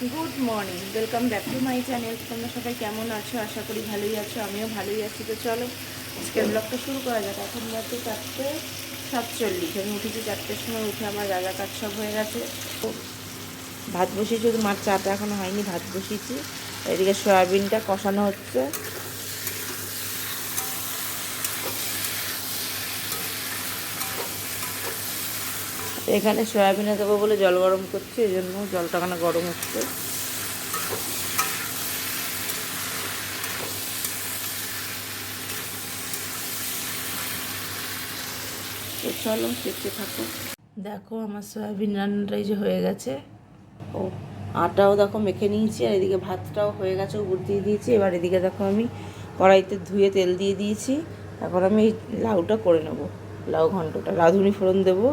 Good morning welcome back to my channel তোমরা সবাই কেমন আছো? আশা করি ভালোই আছো, আমিও ভালোই আছি। তো চলো আজকে ব্লগটা শুরু করা যাক। এখন বাজে চারটে সাতচল্লিশ। আমি উঠেছি চারটের সময়, উঠে আমার রাজা কাজ সব হয়ে গেছে। ভাত বসিয়েছি মার চাটা এখনও হয়নি, ভাত বসিয়েছি। এদিকে সয়াবিনটা কষানো হচ্ছে। এখানে সয়াবিনে দেবো বলে জল গরম করছি, এই জন্য জলটা এখানে গরম হচ্ছে। তো চলো দেখতে থাকো। দেখো আমার সয়াবিন রান্নাটাই যে হয়ে গেছে। ও, আটাও দেখো মেখে নিয়েছি, আর এদিকে ভাতটাও হয়ে গেছে, উপর দিয়ে দিয়েছি। এবার এদিকে দেখো আমি কড়াইতে ধুয়ে তেল দিয়ে দিয়েছি। এখন আমি এই লাউটা করে নেব, লাউ ঘন্টটা রাঁধুনি ফোড়ন দেবো।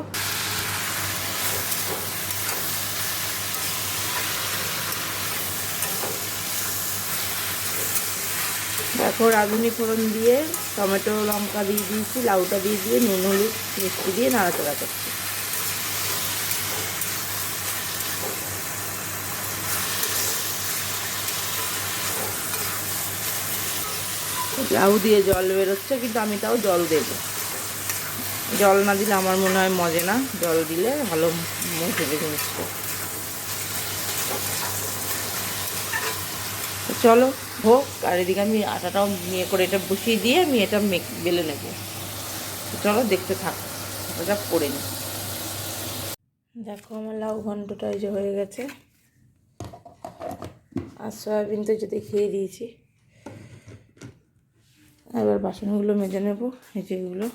দেখো রাঁধুনি ফোড়ন দিয়ে টমেটো, লঙ্কা দিয়ে দিয়েছি, লাউটা দিয়ে দিয়ে, নুন, হলুদ, মিষ্টি দিয়ে নাড়াচাড়া করছি। লাউ দিয়ে জল বেরোচ্ছে, কিন্তু আমি তাও জল দেব। জল না দিলে আমার মনে হয় মজে না। জল দিলে ভালো মুখে দেবে জিনিসটা। চলো, হোক, আর এদিকে আমি আটাটাও নিয়ে করে এটা বসিয়ে দিয়ে আমি এটা মেক বেলে নেব। চলো, দেখতে থাক এটা করে নিই। দেখো, আমার লাউ ঘন্টটা এই যে হয়ে গেছে। আর সয়াবিন তো যে দেখিয়ে দিয়েছি। এবার বাসনগুলো মেজে নেব, এই যে এগুলো।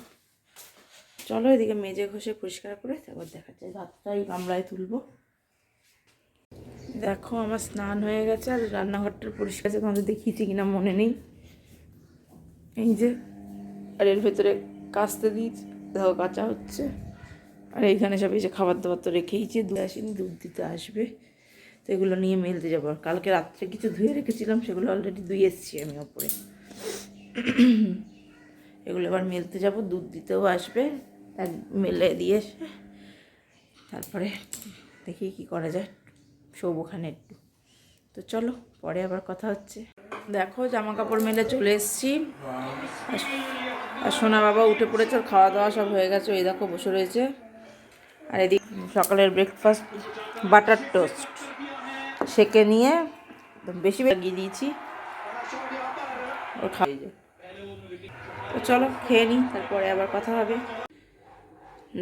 চলো, এদিকে মেজে ঘষে পরিষ্কার করে তারপর দেখা যায় ভাতটা এই গামলায় তুলবো। দেখো আমার স্নান হয়ে গেছে আর রান্নাঘরটা পরিষ্কার আছে, তোমাদের দেখিয়েছি কিনা মনে নেই। এই যে, আর এর ভেতরে কাচতে দিয়েছি, দেখো কাঁচা হচ্ছে। আর এইখানে সব এই যে খাবার দাবার তো রেখেইছি, দুধ আসেনি, দুধ দিতে আসবে। তো এগুলো নিয়ে মেলতে যাব। আর কালকে রাত্রে কিছু ধুয়ে রেখেছিলাম, সেগুলো অলরেডি ধুয়ে এসেছি আমি ওপরে। এগুলো এবার মেলতে যাব, দুধ দিতেও আসবে, এক মেলে দিয়ে তারপরে দেখি কি করা যায়। শোবোখানে একটু। তো চলো, পরে আবার কথা হচ্ছে। দেখো জামা কাপড় মেলে চলে এসেছি। আর সোনা বাবা উঠে পড়েছে খাওয়া দাওয়া সব হয়ে গেছে। ওই দেখো, বসে রয়েছে। আর এদিকে সকালের ব্রেকফাস্ট বাটার টোস্ট সেকে নিয়ে বেশি লাগিয়ে দিয়েছি। তো চলো, খেয়ে নিই, তারপরে আবার কথা হবে।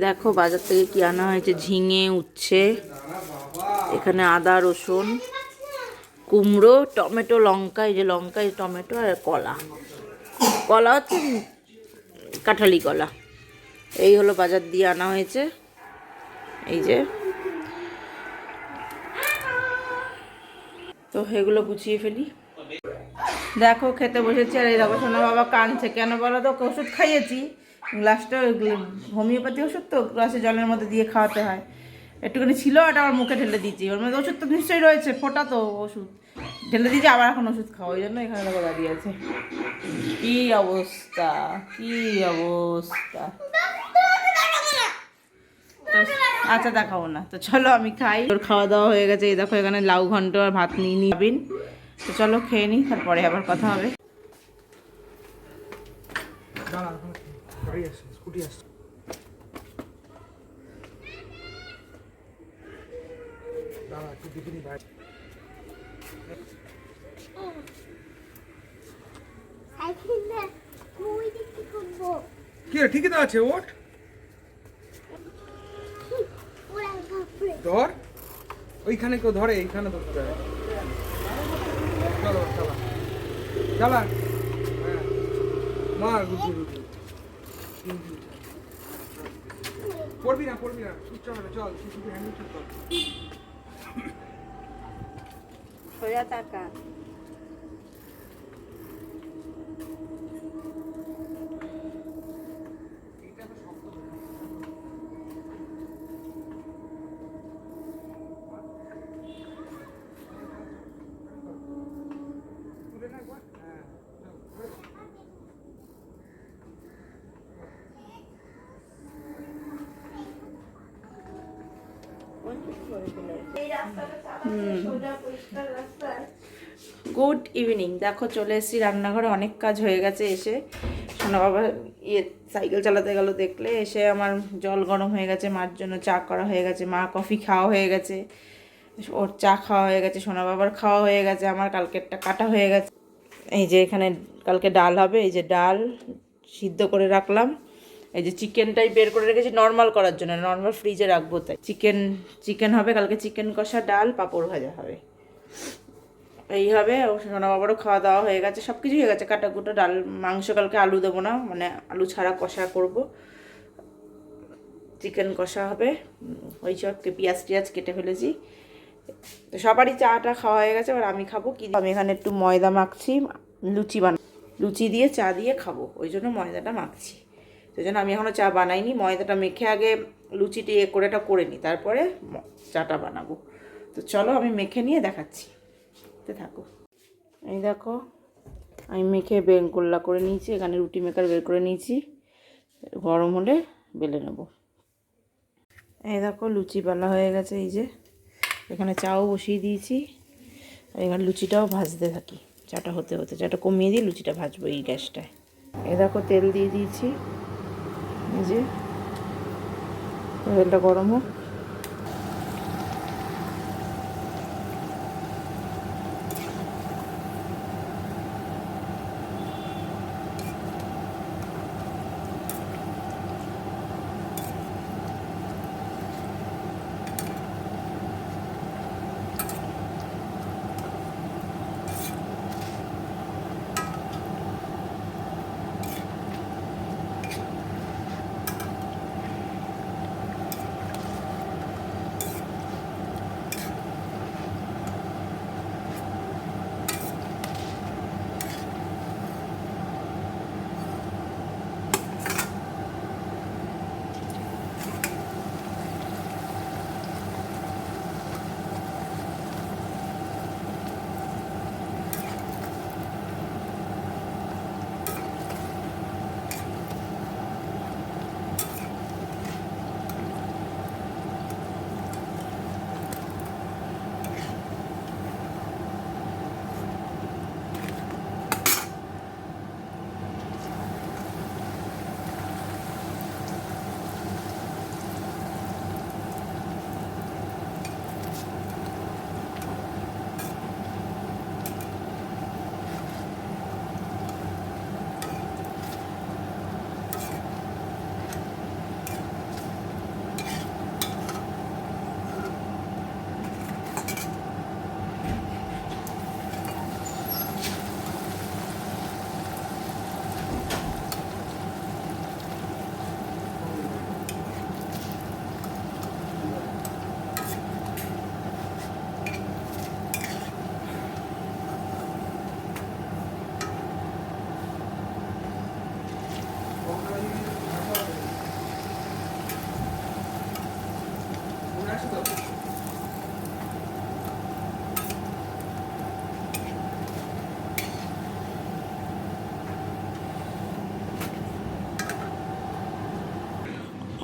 দেখো, বাজার থেকে কি আনা হয়েছে? ঝিঙে, উচ্ছে। এখানে আদা, রসুন, কুমড়ো, টমেটো, লঙ্কা, এই যে লঙ্কা, এই টমেটো আর কলা। কলা হচ্ছে কাঁঠালি কলা। এই হলো বাজার দিয়ে আনা হয়েছে। এই যে। তো এগুলো গুছিয়ে ফেলি। দেখো, খেতে বসেছি আর এই দেখো, সোনা বাবা কাঁদছে। কেন বলো তো? ওষুধ খাইয়েছি। গ্লাসটা হোমিওপ্যাথি ওষুধ তো, গ্লাসে জলের মধ্যে দিয়ে খাওয়াতে হয়। একটুখানি ছিল ওটা আমার মুখে ঢেলে দিয়েছি। ওর মধ্যে ওষুধ তো নিশ্চয়ই রয়েছে, ফোটা তো ওষুধ। ঢেলে দিয়েছি, আবার এখন ওষুধ খাওয়া ওই জন্য এখানে দেখো দাঁড়িয়ে আছে। কি অবস্থা কি অবস্থা। আচ্ছা দেখাবো না। তো চলো আমি খাই। ওর খাওয়া দাওয়া হয়ে গেছে, এই দেখো এখানে লাউ ঘন্ট আর ভাত নিয়ে নিবিন তো চলো খেয়ে নিই তারপরে আবার কথা হবে। স্কুটি আসছে। দাঁড়া একটু দেখে নি কি ঠিকই তো আছে, ওঠ। ধর। ওইখানে কেউ ধরে, এইখানে ধরতে হয় চলো, চালা। চালা। হ্যাঁ। পড়বি না পড়বি না। হবে চল ঠিক সোজা টাকা তুলে না একবার হ্যাঁ চল। এই রাস্তাটা গুড ইভিনিং। দেখো, চলে এসেছি রান্নাঘরে, অনেক কাজ হয়ে গেছে এসে। সোনা বাবা ইয়ে সাইকেল চালাতে গেল দেখলে, এসে আমার জল গরম হয়ে গেছে, মার জন্য চা করা হয়ে গেছে, মা কফি খাওয়া হয়ে গেছে, ওর চা খাওয়া হয়ে গেছে, সোনা বাবার খাওয়া হয়ে গেছে, আমার কালকেরটা কাটা হয়ে গেছে। এই যে এখানে কালকে ডাল হবে, এই যে ডাল সিদ্ধ করে রাখলাম। এই যে চিকেনটাই বের করে রেখেছি নর্মাল করার জন্য, নর্মাল ফ্রিজে রাখব তাই। চিকেন চিকেন হবে, কালকে চিকেন কষা ডাল, পাঁপড় ভাজা হবে। এই হবে ও সোনা বাবারও খাওয়া দাওয়া হয়ে গেছে সব কিছুই হয়ে গেছে। কাটা কুটো ডাল, মাংস কালকে আলু দেবো না মানে আলু ছাড়া কষা করব। চিকেন কষা হবে, ওই সব পেঁয়াজ টিয়াজ কেটে ফেলেছি। তো সবারই চাটা খাওয়া হয়ে গেছে, এবার আমি খাব কি আমি এখানে একটু ময়দা মাখছি, লুচি বানা, লুচি দিয়ে চা দিয়ে খাব, ওই জন্য ময়দাটা মাখছি। সেই জন্য আমি এখনও চা বানাইনি, ময়দাটা মেখে আগে লুচিটি এ করেটা করে নিই তারপরে চাটা বানাবো। তো চলো আমি মেখে নিয়ে দেখাচ্ছি। তে থাকো। এই দেখো, আমি মেখে বের গোল্লা করে নিয়েছি, এখানে রুটি মেকার বের করে নিয়েছি। গরম হলে বেলে নেব। এই দেখো, লুচি বেলা হয়ে গেছে, এই যে। এখানে চাও বসিয়ে দিয়েছি। এখানে লুচিটাও ভাজতে থাকি। চাটা হতে হতে, চাটা কমিয়ে দিয়ে লুচিটা ভাজবো এই গ্যাসটায়। এই দেখো, তেল দিয়ে দিয়েছি। এই যে, তেলটা গরম হোক।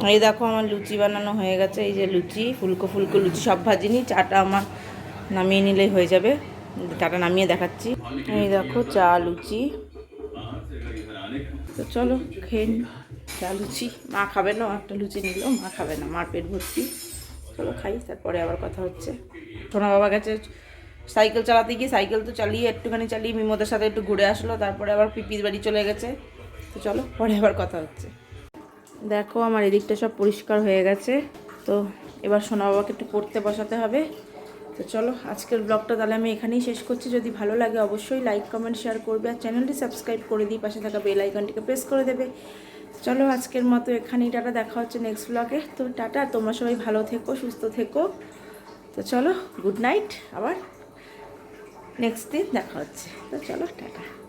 এই দেখো আমার লুচি বানানো হয়ে গেছে, এই যে লুচি, ফুলকো ফুলকো লুচি, সব ভাজিনি, চাটা আমার নামিয়ে নিলেই হয়ে যাবে, চাটা নামিয়ে দেখাচ্ছি। এই দেখো চা, লুচি। তো চলো খেয়ে নি, চা, লুচি। মা খাবে না, একটা লুচি নিল, মা খাবে না, মার পেট ভর্তি। চলো খাই, তারপরে আবার কথা হচ্ছে। সোনা বাবা গেছে সাইকেল চালাতে গিয়ে, সাইকেল তো চালিয়ে, একটুখানি চালিয়ে মিমোদের সাথে একটু ঘুরে আসলো, তারপরে আবার পিপির বাড়ি চলে গেছে। তো চলো, পরে আবার কথা হচ্ছে। দেখো আমার এদিকটা সব পরিষ্কার হয়ে গেছে। তো এবার সোনা বাবাকে একটু পড়তে বসাতে হবে। তো চলো, আজকের ব্লগটা তাহলে আমি এখানেই শেষ করছি। যদি ভালো লাগে অবশ্যই লাইক কমেন্ট শেয়ার করবে আর চ্যানেলটি সাবস্ক্রাইব করে দিই। পাশে থাকা বেল আইকনটিকে প্রেস করে দেবে। চলো, আজকের মতো এখানেই, টাটা, দেখা হচ্ছে নেক্সট ব্লগে তো টাটা, তোমরা সবাই ভালো থেকো, সুস্থ থেকো। তো চলো গুড নাইট আবার নেক্সট দিন দেখা হচ্ছে। তো চলো, টাটা।